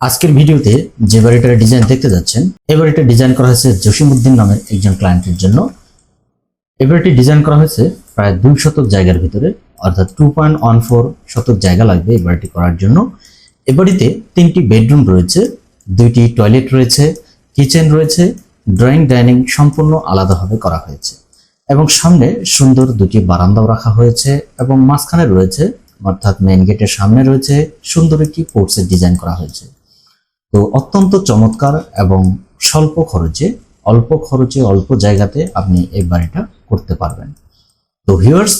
আজকের ভিডিওতে যে বাড়িটার ডিজাইন দেখতে যাচ্ছেন এই বাড়িটা ডিজাইন করা হয়েছে জসিমউদ্দিন নামের একজন ক্লায়েন্টের জন্য। এই বাড়িটি ডিজাইন করা হয়েছে প্রায় দুই শতক জায়গার ভিতরে, অর্থাৎ টু পয়েন্ট ওয়ান ফোর শতক জায়গা লাগবে এই বাড়িটি করার জন্য। এ বাড়িতে তিনটি বেডরুম রয়েছে, দুইটি টয়লেট রয়েছে কিচেন রয়েছে ড্রয়িং ডাইনিং সম্পূর্ণ আলাদাভাবে করা হয়েছে। এবং সামনে সুন্দর দুটি বারান্দাও রাখা হয়েছে এবং মাঝখানে রয়েছে, অর্থাৎ মেইন গেটের সামনে রয়েছে, সুন্দর একটি পোর্টসের ডিজাইন করা হয়েছে। তো অত্যন্ত চমৎকার এবং স্বল্প খরচে, অল্প খরচে, অল্প জায়গাতে আপনি এই বাড়িটা করতে পারবেন। তো ভিউয়ার্স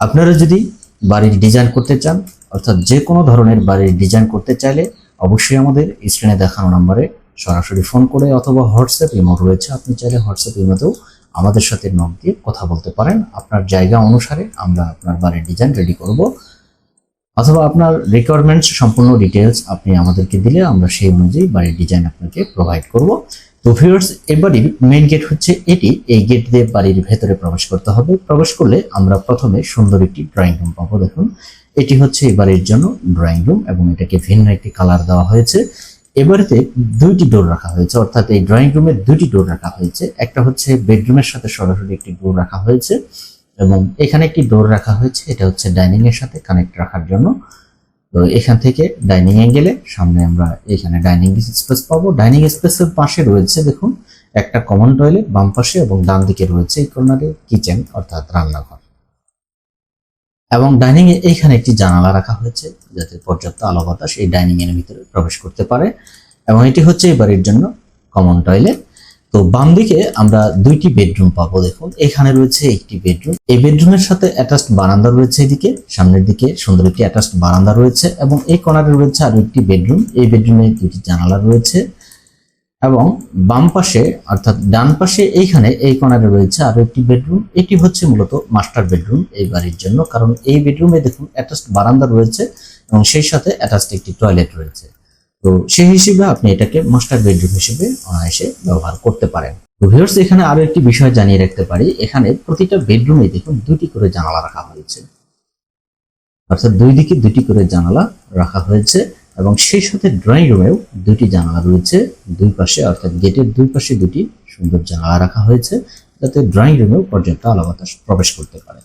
আপনারা যদি বাড়ির ডিজাইন করতে চান, অর্থাৎ যে কোনো ধরনের বাড়ির ডিজাইন করতে চাইলে অবশ্যই আমাদের স্ক্রিনে দেখানো নম্বরে সরাসরি ফোন করে অথবা হোয়াটসঅ্যাপ ইমো রয়েছে। আপনি চাইলে হোয়াটসঅ্যাপ ইমোতেও আমাদের সাথে নক দিয়ে কথা বলতে পারেন। আপনার জায়গা অনুসারে আমরা আপনার বাড়ির ডিজাইন রেডি করব। অথবা আপনার রিকোয়ারমেন্টস সম্পূর্ণ ডিটেলস আপনি আমাদেরকে দিলে আমরা সেই অনুযায়ী বাড়ির ডিজাইন আপনাকে প্রোভাইড করব। তো ভিউয়ার্স বাড়ির মেইন গেট হচ্ছে এটি। এই গেট দিয়ে বাড়ির ভেতরে প্রবেশ করতে হবে। প্রবেশ করলে আমরা প্রথমে সুন্দর একটি ড্রয়িং রুম পাবো। দেখুন, এটি হচ্ছে এই বাড়ির জন্য ড্রয়িং রুম এবং এটাকে ভিন্ন একটি কালার দেওয়া হয়েছে। এবারেতে দুইটি ডোর রাখা হয়েছে, অর্থাৎ এই ড্রয়িং রুমে দুইটি ডোর রাখা হয়েছে। একটা হচ্ছে বেডরুমের সাথে সরাসরি একটি ডোর রাখা হয়েছে। এবং এখানে একটি ডোর রাখা হয়েছে, এটা হচ্ছে ডাইনিং এর সাথে কানেক্ট রাখার জন্য। তো এখান থেকে ডাইনিং এ গেলে সামনে আমরা এখানে ডাইনিং স্পেস পাবো। ডাইনিং স্পেসের পাশে রয়েছে, দেখুন, একটা কমন টয়লেট বাম পাশে এবং ডান দিকে রয়েছে এই কর্নারে কিচেন অর্থাৎ রান্নাঘর। এবং ডাইনিং এ এইখানে একটি জানালা রাখা হয়েছে, যাতে পর্যাপ্ত আলো বাতাস এই ডাইনিং এর ভিতরে প্রবেশ করতে পারে। এবং এটি হচ্ছে এই বাড়ির জন্য কমন টয়লেট। তো বাম দিকে আমরা দুইটি বেডরুম পাবো, দেখুন। এখানে রয়েছে একটি বেডরুম। এই বেডরুমের সাথে অ্যাটাচড বারান্দা রয়েছে এদিকে, সামনের দিকে সুন্দর একটি অ্যাটাচড বারান্দা রয়েছে এবং এই কর্নারে রয়েছে আরও একটি বেডরুম। এই বেডরুমে দুটি জানালা রয়েছে এবং বাম পাশে, অর্থাৎ ডান পাশে এইখানে এই কর্নারে রয়েছে আরও একটি বেডরুম। এটি হচ্ছে মূলত মাস্টার বেডরুম এই বাড়ির জন্য, কারণ এই বেডরুমে দেখুন অ্যাটাচড বারান্দা রয়েছে এবং সেই সাথে অ্যাটাচড একটি টয়লেট রয়েছে। তো সেই হিসেবে আপনি এটাকে মাস্টার বেডরুম হিসেবে অনায়াসে ব্যবহার করতে পারেন। তো ভিউয়ার্স এখানে আরও একটি বিষয় জানিয়ে রাখতে পারি। এখানে প্রতিটা বেডরুমে দেখুন দুটি করে জানালা রাখা হয়েছে। অর্থাৎ দুই দিকে দুটি করে জানালা রাখা হয়েছে এবং সেই সাথে ড্রয়িং রুমেও দুটি জানালা রয়েছে দুই পাশে। অর্থাৎ গেটের দুই পাশে দুটি সুন্দর জানালা রাখা হয়েছে, যাতে ড্রয়িং রুমেও পর্যাপ্ত আলো বাতাস প্রবেশ করতে পারে।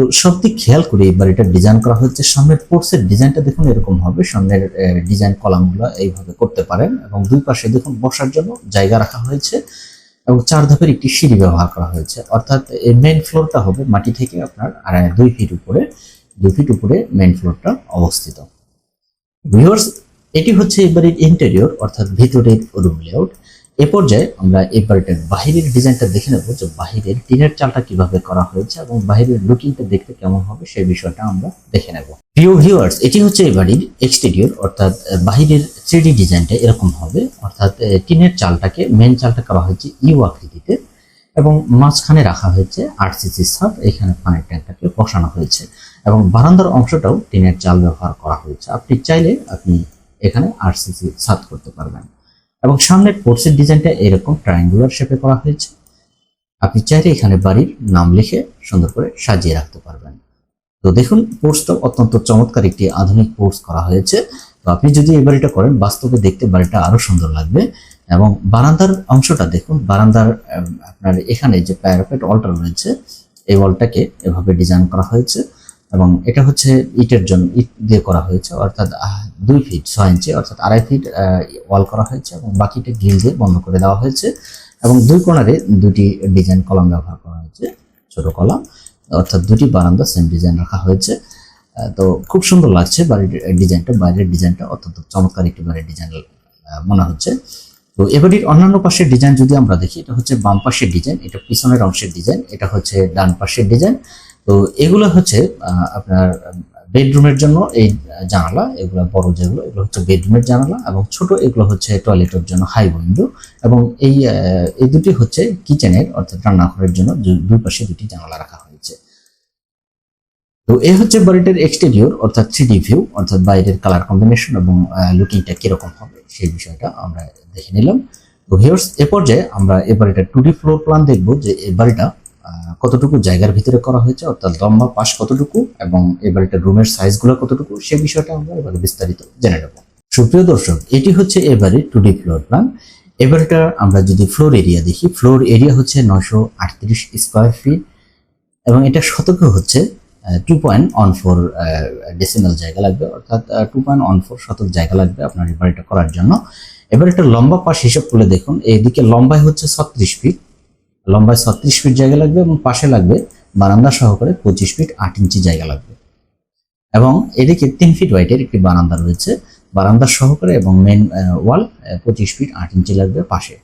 তো সব দিক খেয়াল করে এই বাড়িটা ডিজাইন করা হয়েছে। সামনের পোর্টসের ডিজাইনটা দেখুন এরকম হবে। সামনের ডিজাইন কলামগুলো এইভাবে করতে পারেন এবং দুই পাশে দেখুন বসার জন্য জায়গা রাখা হয়েছে এবং চার ধাপের একটি সিঁড়ি ব্যবহার করা হয়েছে। অর্থাৎ এই মেইন ফ্লোরটা হবে মাটি থেকে আপনার দুই ফিট উপরে দুই ফিট উপরে মেইন ফ্লোরটা অবস্থিত। ভিউয়ার্স এটি হচ্ছে এই বাড়ির ইন্টেরিয়র অর্থাৎ ভিতরের রুম লেআউট এ পর্যায়ে আমরা এই বাড়িটার বাহিরের ডিজাইনটা দেখে নেব যে বাহিরের টিনের চালটা কীভাবে করা হয়েছে এবং বাহিরের লুকিংটা দেখতে কেমন হবে সেই বিষয়টা আমরা দেখে নেব। প্রিয় ভিউয়ার্স এটি হচ্ছে এই বাড়ির এক্সটেরিয়র অর্থাৎ বাহিরের থ্রিডি ডিজাইনটা এরকম হবে। অর্থাৎ টিনের চালটাকে মেন চালটা করা হয়েছে ইউ আকৃতিতে এবং মাঝখানে রাখা হয়েছে আরসিসি সাপ এখানে পানির ট্যাঙ্কটাকে বসানো হয়েছে এবং বারান্দার অংশটাও টিনের চাল ব্যবহার করা হয়েছে। আপনি চাইলে আপনি এখানে আরসিসি ছাদ করতে পারবেন। এবং সামনের পোর্সের ডিজাইনটা এরকম ট্রায়াঙ্গুলার শেপে করা হয়েছে। আপনি চাইলে এখানে বাড়ির নাম লিখে সুন্দর করে সাজিয়ে রাখতে পারবেন। তো দেখুন পোর্সটা অত্যন্ত চমৎকার একটি আধুনিক পোর্স করা হয়েছে। তো আপনি যদি এই বাড়িটা করেন, বাস্তবে দেখতে বাড়িটা আরও সুন্দর লাগবে। এবং বারান্দার অংশটা দেখুন, বারান্দার আপনার এখানে যে প্যারাপেট ওয়ালটা রয়েছে, এই ওয়ালটাকে এভাবে ডিজাইন করা হয়েছে। এবং এটা হচ্ছে ইটের জন্য, ইট দিয়ে করা হয়েছে, অর্থাৎ দুই ফিট ছয় ইঞ্চি অর্থাৎ আড়াই ফিট ওয়াল করা হয়েছে এবং বাকিটা গ্রিল দিয়ে বন্ধ করে দেওয়া হয়েছে এবং দুই কোণারে দুটি ডিজাইন কলাম ব্যবহার করা হয়েছে, ছোট কলাম, অর্থাৎ দুটি বারান্দা সেম ডিজাইন রাখা হয়েছে। তো খুব সুন্দর লাগছে বাড়ির ডিজাইনটা, বাইরের ডিজাইনটা অত্যন্ত চমৎকার একটি বাড়ির ডিজাইন মনে হচ্ছে। তো এবারের অন্যান্য পাশের ডিজাইন যদি আমরা দেখি, এটা হচ্ছে বাম পাশের ডিজাইন, এটা পিছনের অংশের ডিজাইন, এটা হচ্ছে ডান পাশের ডিজাইন। তো এগুলো হচ্ছে আপনার বেডরুমের জন্য এই জানালা, এগুলো বড় যেগুলো, এগুলো হচ্ছে বেডরুমের জানালা এবং ছোট এগুলো হচ্ছে টয়লেটের জন্য হাই উইন্ডো এবং এই এই দুটি হচ্ছে কিচেনের অর্থাৎ রান্নাঘরের জন্য দুই পাশে দুটি জানালা রাখা হয়েছে। তো এই হচ্ছে বাড়িটার এক্সটেরিয়র অর্থাৎ থ্রি ভিউ অর্থাৎ বাইরের কালার কম্বিনেশন এবং লুকিংটা কীরকম হবে সেই বিষয়টা আমরা দেখে নিলাম। তো ভিউয়ার্স এ পর্যায়ে আমরা এ বাড়িটার টু ডি ফ্লোর প্ল্যান দেখব যে এই বাড়িটা কতটুকু জায়গার ভিতরে করা হয়েছে, অর্থাৎ লম্বা পাশ কতটুকু এবং এই বাড়িটার রুমের সাইজগুলো কতটুকু, সে বিষয়টা আমরা এবারে বিস্তারিত জেনে নেব। সুপ্রিয় দর্শক, এটি হচ্ছে এবারে টু ডি ফ্লোর প্ল্যান এবারটা আমরা যদি ফ্লোর এরিয়া দেখি ফ্লোর এরিয়া হচ্ছে নশো আটত্রিশ স্কোয়ার ফিট এবং এটা শতকে হচ্ছে two point one four decimal জায়গা লাগবে, অর্থাৎ টু পয়েন্ট অন ফোর শতক জায়গা লাগবে আপনার এই বাড়িটা করার জন্য। এবার একটা লম্বা পাশ হিসাব করলে দেখুন এইদিকে লম্বায় হচ্ছে ছত্রিশ ফিট লম্বায় ছত্রিশ ফিট জায়গা লাগবে এবং পাশে লাগবে বারান্দা সহকারে পঁচিশ ফিট আট ইঞ্চি জায়গা লাগবে। এবং এদিকে তিন ফিট ওয়াইটের একটি বারান্দা রয়েছে। বারান্দা সহকারে এবং মেন ওয়াল পঁচিশ ফিট আট ইঞ্চি লাগবে পাশে।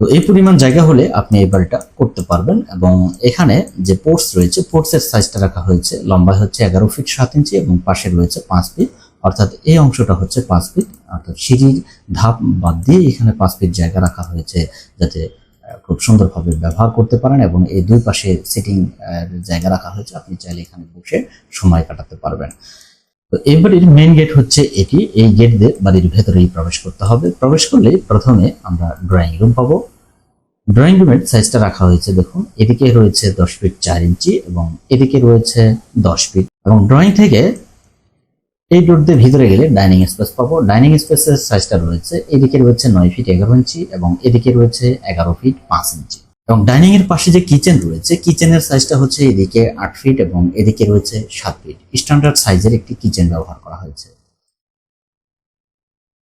তো এই পরিমাণ জায়গা হলে আপনি এই বাড়িটা করতে পারবেন এবং এখানে যে পোর্টস রয়েছে পোর্টসের সাইজটা রাখা হয়েছে। লম্বায় হচ্ছে এগারো ফিট সাত ইঞ্চি এবং পাশে রয়েছে পাঁচ ফিট। অর্থাৎ এই অংশটা হচ্ছে পাঁচ ফিট। অর্থাৎ সিঁড়ির ধাপ বাদ দিয়ে এখানে পাঁচ ফিট জায়গা রাখা হয়েছে যাতে খুব সুন্দরভাবে ব্যবহার করতে পারেন এবং এই দুই পাশে সিটিং জায়গা রাখা হয়েছে। আপনি চাইলে এখানে বসে সময় কাটাতে পারবেন। তো এই বাড়ির মেন গেট হচ্ছে এটি। এই গেট দিয়ে বাড়ির ভেতরেই প্রবেশ করতে হবে। প্রবেশ করলে প্রথমে আমরা ড্রয়িং রুম পাবো। ড্রয়িং রুমের সাইজটা রাখা হয়েছে, দেখুন। এদিকে রয়েছে দশ ফিট চার ইঞ্চি এবং এদিকে রয়েছে দশ ফিট। এবং ড্রয়িং থেকে এই ডোর দিয়ে ভিতরে গেলে ডাইনিং স্পেস পাবো। ডাইনিং স্পেসের সাইজটা রয়েছে, এদিকে রয়েছে নয় ফিট এগারো ইঞ্চি এবং এদিকে রয়েছে এগারো ফিট পাঁচ ইঞ্চি। এবং ডাইনিং এর পাশে যে কিচেন রয়েছে, কিচেনের সাইজটা হচ্ছে এদিকে আট ফিট এবং এদিকে রয়েছে সাত ফিট। স্ট্যান্ডার্ড সাইজের একটি কিচেন ব্যবহার করা হয়েছে।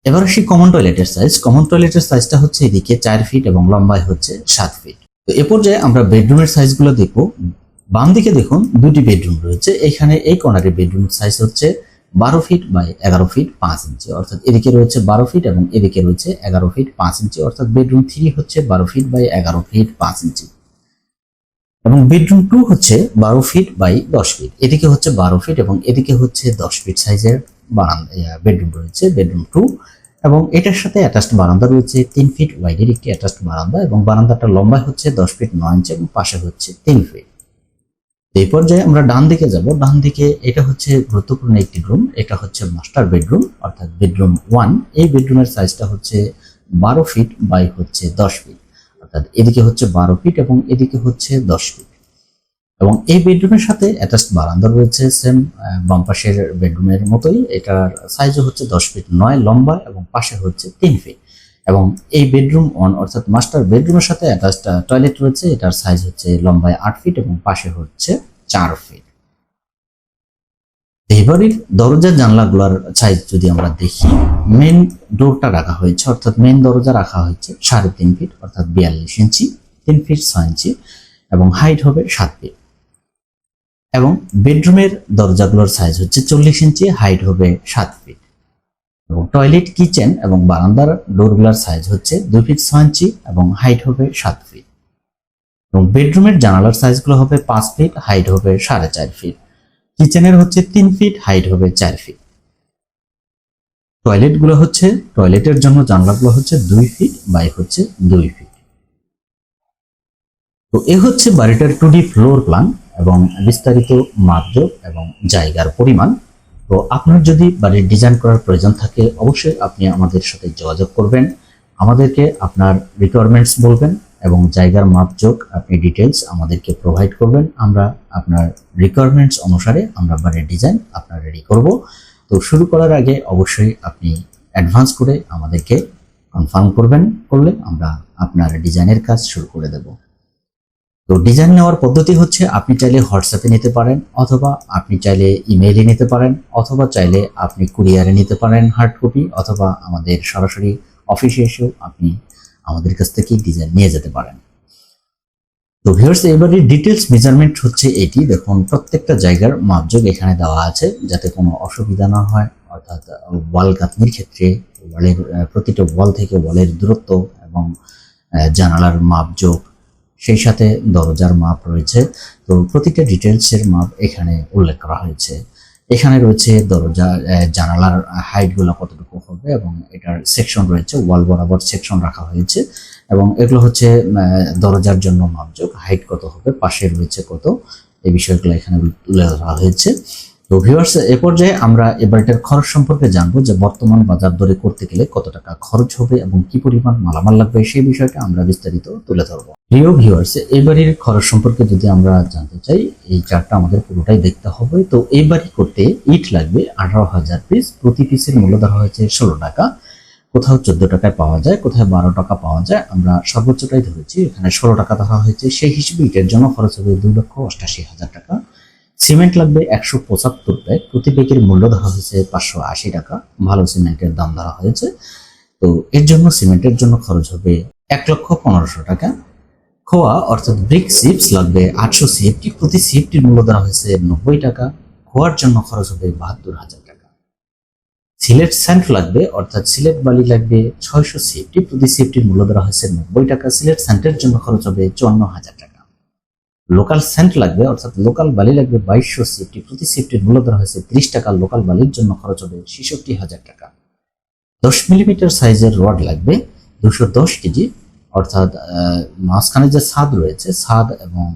এবার আসি কমন টয়লেটের সাইজ কমন টয়লেটের সাইজটা হচ্ছে এদিকে চার ফিট এবং লম্বায় হচ্ছে সাত ফিট। তো এ পর্যায়ে আমরা বেডরুমের সাইজগুলো দেখব। বাম দিকে দেখুন, দুটি বেডরুম রয়েছে। এখানে এই কর্নারে বেডরুম সাইজ হচ্ছে বারো ফিট বাই এগারো ফিট পাঁচ ইঞ্চি, অর্থাৎ এদিকে রয়েছে বারো ফিট এবং এদিকে রয়েছে এগারো ফিট পাঁচ ইঞ্চি, অর্থাৎ বেডরুম থ্রি হচ্ছে বারো ফিট বাই এগারো ফিট পাঁচ ইঞ্চি। এবং বেডরুম টু হচ্ছে বারো ফিট বাই দশ ফিট। এদিকে হচ্ছে বারো ফিট এবং এদিকে হচ্ছে দশ ফিট সাইজের বারান্দা বেডরুম রয়েছে বেডরুম টু এবং এটার সাথে অ্যাটাচড বারান্দা রয়েছে, তিন ফিট ওয়াইডের একটি অ্যাটাচড বারান্দা এবং বারান্দাটা লম্বায় হচ্ছে দশ ফিট নয় ইঞ্চি এবং পাশে হচ্ছে তিন ফিট। এই পর্যায়ে আমরা ডান দিকে যাব। ডান দিকে এটা হচ্ছে গুরুত্বপূর্ণ একটি রুম এটা হচ্ছে মাস্টার বেডরুম অর্থাৎ বেডরুম ওয়ান এই বেডরুমের সাইজটা হচ্ছে বারো ফিট বাই হচ্ছে দশ ফিট অর্থাৎ এদিকে হচ্ছে বারো ফিট এবং এদিকে হচ্ছে দশ ফিট এবং এই বেডরুমের সাথে অ্যাটাচড বারান্দা রয়েছে সেম বাম পাশের বেডরুমের মতোই। এটার সাইজও হচ্ছে দশ ফিট নয়, লম্বা এবং পাশে হচ্ছে তিন ফিট এবং এই বেডরুম ওয়ান অর্থাৎ মাস্টার বেডরুমের সাথে অ্যাটাচড টয়লেট রয়েছে। এটার সাইজ হচ্ছে লম্বায় আট ফিট এবং পাশে হচ্ছে চার ফিট এই দরজা জানলাগুলোর সাইজ যদি আমরা দেখি মেন ডোরটা রাখা হয়েছে, অর্থাৎ মেন দরজা রাখা হয়েছে সাড়ে তিন ফিট অর্থাৎ বিয়াল্লিশ ইঞ্চি তিন ফিট ছয় ইঞ্চি এবং হাইট হবে সাত ফিট এবং বেডরুমের দরজাগুলোর সাইজ হচ্ছে চল্লিশ ইঞ্চি হাইট হবে সাত ফিট এবং টয়লেট কিচেন এবং বারান্দার ডোরগুলোর সাইজ হচ্ছে দুই ফিট ছয় ইঞ্চি এবং হাইট হবে সাত ফিট এবং বেডরুমের জানালার সাইজগুলো হবে পাঁচ ফিট হাইট হবে সাড়ে চার ফিট কিচেনের হচ্ছে তিন ফিট হাইট হবে চার ফিট টয়লেটগুলো হচ্ছে টয়লেটের জন্য জানলাগুলো হচ্ছে দুই ফিট বাই হচ্ছে দুই ফিট তো এ হচ্ছে বাড়িটার টু ডি ফ্লোর প্ল্যান এবং বিস্তারিত মাপজোক এবং জায়গার পরিমাণ। তো আপনার যদি বাড়ির ডিজাইন করার প্রয়োজন থাকে, অবশ্যই আপনি আমাদের সাথে যোগাযোগ করবেন। আমাদেরকে আপনার রিকোয়ারমেন্টস বলবেন এবং জায়গার মাপজোক আপনি ডিটেলস আমাদেরকে প্রোভাইড করবেন। আমরা আপনার রিকোয়ারমেন্টস অনুসারে আমরা বাড়ির ডিজাইন আপনার রেডি করব। তো শুরু করার আগে অবশ্যই আপনি অ্যাডভান্স করে আমাদেরকে কনফার্ম করবেন, করলে আমরা আপনার ডিজাইনের কাজ শুরু করে দেব। তো ডিজাইন নেওয়ার পদ্ধতি হচ্ছে আপনি চাইলে হোয়াটসঅ্যাপে নিতে পারেন অথবা আপনি চাইলে ইমেইলে নিতে পারেন অথবা চাইলে আপনি কুরিয়ারে নিতে পারেন হার্ড কপি অথবা আমাদের সরাসরি অফিসে এসেও আপনি আমাদের কাছ থেকে ডিজাইন নিয়ে যেতে পারেন। তো ভিউয়ার্স এবারে ডিটেলস মেজারমেন্ট হচ্ছে এটি। দেখুন, প্রত্যেকটা জায়গার মাপযোগ এখানে দেওয়া আছে যাতে কোনো অসুবিধা না হয়। অর্থাৎ ওয়াল গাঁথনির ক্ষেত্রে ওয়ালের প্রতিটা ওয়াল থেকে ওয়ালের দূরত্ব এবং জানালার মাপযোগ সেই সাথে দরজার মাপ রয়েছে। তো প্রতিটা ডিটেলসের মাপ এখানে উল্লেখ করা হয়েছে। এখানে রয়েছে দরজা জানালার হাইটগুলো কতটুকু হবে এবং এটার সেকশন রয়েছে ওয়াল বরাবর সেকশন রাখা হয়েছে এবং এগুলো হচ্ছে দরজার জন্য মাপযোগ হাইট কত হবে, পাশে রয়েছে কত, এই বিষয়গুলো এখানে উল্লেখ করা হয়েছে। তো ভিউয়ার্স এ পর্যায়ে আমরা এ বাড়িটার খরচ সম্পর্কে জানব যে বর্তমান বাজার দরে করতে গেলে কত টাকা খরচ হবে এবং কি পরিমাণ মালামাল লাগবে সেই বিষয়টা আমরা বিস্তারিত তুলে ধরবো। প্রিয় এই বাড়ির খরচ সম্পর্কে যদি আমরা জানতে চাই, এই চারটা আমাদের পুরোটাই দেখতে হবে। তো বাড়ি করতে ইট লাগবে আঠারো হাজার পিস প্রতি পিসের মূল্য ধরা হয়েছে ষোলো টাকা। কোথাও চোদ্দ টাকায় পাওয়া যায়, কোথাও বারো টাকা পাওয়া যায়। আমরা সর্বোচ্চটাই ধরেছি, এখানে ষোলো টাকা ধরা হয়েছে। সেই হিসেবে ইটের জন্য খরচ হবে দুই লক্ষ অষ্টাশি হাজার টাকা। সিমেন্ট লাগবে একশো পঁচাত্তর ব্যাগ প্রতি ব্যাগের মূল্য ধরা হয়েছে পাঁচশো আশি টাকা। ভালো সিমেন্টের দাম ধরা হয়েছে। তো এর জন্য সিমেন্টের জন্য খরচ হবে এক লক্ষ পনেরোশো টাকা। খোয়া, অর্থাৎ ব্রিক সিপস লাগবে আটশো সিএফটি। প্রতি সিএফটির মূল্য ধরা হয়েছে নব্বই টাকা। খোয়ার জন্য খরচ হবে বাহাত্তর হাজার টাকা। সিলেট স্যান্ড লাগবে, অর্থাৎ সিলেট বালি লাগবে ছয়শো সিএফটি। প্রতি সিএফটির মূল্য ধরা হয়েছে নব্বই টাকা। সিলেট স্যান্ডের জন্য খরচ হবে চুয়ান্ন হাজার টাকা। লোকাল সেন্ট লাগবে, অর্থাৎ লোকাল বালি লাগবে বাইশশো সিএফটি প্রতি সিএফটির মূল্য ধরা হয়েছে ত্রিশ টাকা, লোকাল বালির জন্য খরচ হবে ছেষট্টি হাজার টাকা। দশ মিলিমিটার সাইজের রড লাগবে, দুশো দশ কেজি, অর্থাৎ মাঝখানে যে ছাদ রয়েছে, ছাদ এবং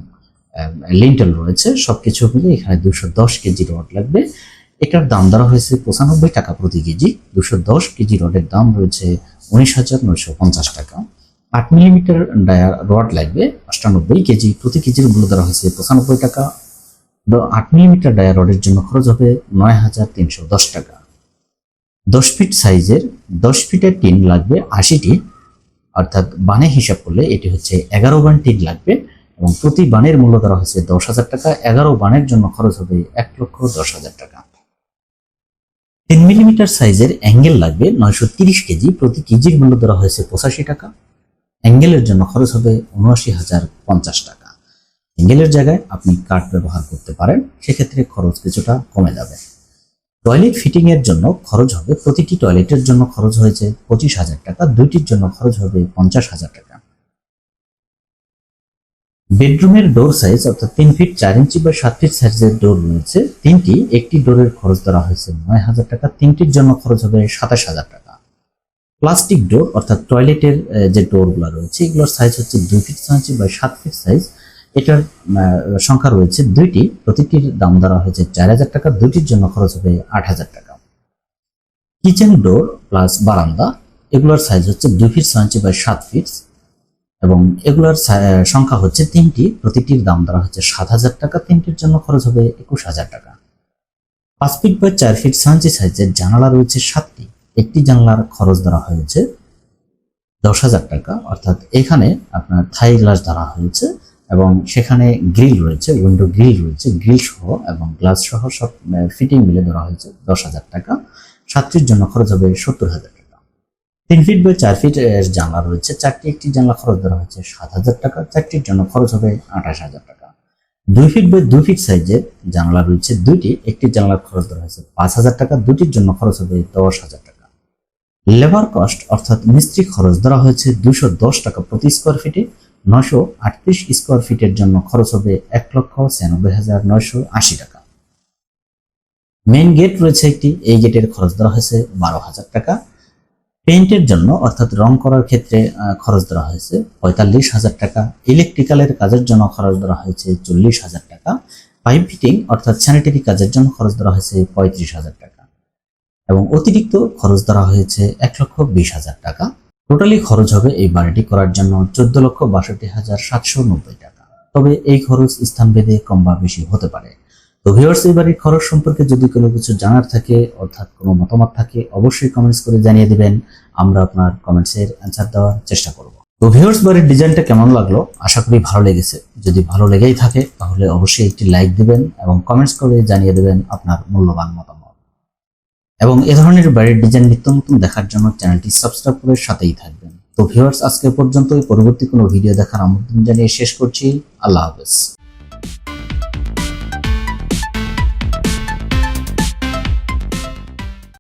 লিন্টেল রয়েছে, সবকিছু মিলে এখানে দুশো দশ কেজি রড লাগবে। এটার দাম ধরা হয়েছে পঁচানব্বই টাকা প্রতি কেজি, দুশো দশ কেজি রডের দাম রয়েছে উনিশ হাজার নয়শো পঞ্চাশ টাকা। আট মিলিমিটার ডায়া রড লাগবে অষ্টানব্বই কেজি, প্রতি কেজির মূল্য ধরা হয়েছে পঁচানব্বই টাকা। আট মিলিমিটার ডায়া রডের জন্য খরচ হবে নয় হাজার তিনশো দশ টাকা। দশ ফিট সাইজের দশ ফিটের টিন লাগবে আশিটি অর্থাৎ বানে হিসাব করলে এটি হচ্ছে এগারো বান টিন লাগবে এবং প্রতি বানের মূল্য ধরা হয়েছে দশ হাজার টাকা। এগারো বানের জন্য খরচ হবে এক লক্ষ দশ হাজার টাকা। তিন মিলিমিটার সাইজের অ্যাঙ্গেল লাগবে নয়শো তিরিশ কেজি, প্রতি কেজির মূল্য ধরা হয়েছে পঁচাশি টাকা। অ্যাঙ্গেলের জন্য খরচ হবে উনআশি হাজার পঞ্চাশ টাকা। অ্যাঙ্গেলের জায়গায় আপনি কাঠ ব্যবহার করতে পারেন, সেক্ষেত্রে খরচ কিছুটা কমে যাবে। টয়লেট ফিটিং এর জন্য খরচ হবে, প্রতিটি টয়লেটের জন্য খরচ হয়েছে পঁচিশ হাজার টাকা, দুইটির জন্য খরচ হবে পঞ্চাশ হাজার টাকা। বেডরুমের ডোর সাইজ অর্থাৎ তিন ফিট চার ইঞ্চি বা সাত ফিট সাইজের ডোর রয়েছে। তিনটি, একটি ডোরের খরচ ধরা হয়েছে নয় হাজার টাকা, তিনটির জন্য খরচ হবে সাতাশ হাজার টাকা। প্লাস্টিক ডোর, অর্থাৎ টয়লেটের যে ডোরগুলো রয়েছে, এগুলোর সাইজ হচ্ছে দুই ফিট ইঞ্চি বা সাত ফিট সাইজ এটার সংখ্যা রয়েছে দুইটি। প্রতিটির দাম ধরা হয়েছে চার হাজার টাকা, দুইটির জন্য খরচ হবে আট হাজার টাকা। কিচেন ডোর প্লাস বারান্দা, এগুলোর সাইজ হচ্ছে দুই ফিট ইঞ্চি বাই সাত ফিট এবং এগুলোর সংখ্যা হচ্ছে তিনটি। প্রতিটির দাম ধরা হচ্ছে সাত হাজার টাকা, তিনটির জন্য খরচ হবে একুশ হাজার টাকা। পাঁচ ফিট বাই চার ফিট ইঞ্চি সাইজের জানালা রয়েছে সাতটি। একটি জানলার খরচ ধরা হয়েছে দশ হাজার টাকা। অর্থাৎ এখানে আপনার থাই গ্লাস ধরা হয়েছে এবং সেখানে গ্রিল রয়েছে, উইন্ডো গ্রিল রয়েছে, গ্রিল সহ এবং গ্লাস সহ সব ফিটিং মিলে ধরা হয়েছে দশ হাজার টাকা। সাতটির জন্য খরচ হবে সত্তর হাজার টাকা। তিন ফিট বাই চার ফিট জানলা রয়েছে, চারটি একটি জানলা খরচ ধরা হয়েছে সাত হাজার টাকা, চারটির জন্য খরচ হবে আঠাশ হাজার টাকা। দুই ফিট বাই দুই ফিট সাইজের জানলা রয়েছে দুইটি, একটি জানলার খরচ ধরা হয়েছে পাঁচ হাজার টাকা, দুটির জন্য খরচ হবে দশ হাজার টাকা। লেবার কস্ট, অর্থাৎ মিস্ত্রি খরচ ধরা হয়েছে দুশো টাকা প্রতি স্কোয়ার ফিটে নশো আটত্রিশ স্কোয়ার ফিটের জন্য খরচ হবে এক লক্ষ ছিয়ানব্বই হাজার নয়শো আশি টাকা। মেইন গেট রয়েছে একটি, এই গেটের খরচ ধরা হয়েছে বারো হাজার টাকা। পেইন্টের জন্য, অর্থাৎ রং করার ক্ষেত্রে খরচ ধরা হয়েছে পঁয়তাল্লিশ হাজার টাকা। ইলেকট্রিক্যালের কাজের জন্য খরচ ধরা হয়েছে চল্লিশ হাজার টাকা। পাইপ ফিটিং অর্থাৎ স্যানিটারি কাজের জন্য খরচ ধরা হয়েছে পঁয়ত্রিশ হাজার টাকা। এবং অতিরিক্ত খরচ ধরা হয়েছে এক লক্ষ বিশ হাজার টাকা। টোটালি খরচ হবে এই বাড়িটি করার জন্য চোদ্দ লক্ষ বাষট্টি হাজার সাতশো নব্বই টাকা। তবে এই খরচ স্থান ভেদে কম বা বেশি হতে পারে। তো ভিউয়ার্স এই বাড়ির খরচ সম্পর্কে যদি কোনো কিছু জানার থাকে, অর্থাৎ কোনো মতামত থাকে, অবশ্যই কমেন্টস করে জানিয়ে দিবেন। আমরা আপনার কমেন্টসের অ্যান্সার দেওয়ার চেষ্টা করব। তো ভিউয়ার্স বাড়ির ডিজাইনটা কেমন লাগল? আশা করি ভালো লেগেছে। যদি ভালো লেগেই থাকে, তাহলে অবশ্যই একটি লাইক দিবেন এবং কমেন্টস করে জানিয়ে দেবেন আপনার মূল্যবান মতামত। এবং এ ধরনের বাড়ির ডিজাইন নিত্য নতুন দেখার জন্য চ্যানেলটি সাবস্ক্রাইব করে সাথেই থাকবেন। তো ভিউয়ার্স আজকে পর্যন্ত পরবর্তী কোনো ভিডিও দেখার আমন্ত্রণ জানিয়ে শেষ করছি। আল্লাহ হাফেজ।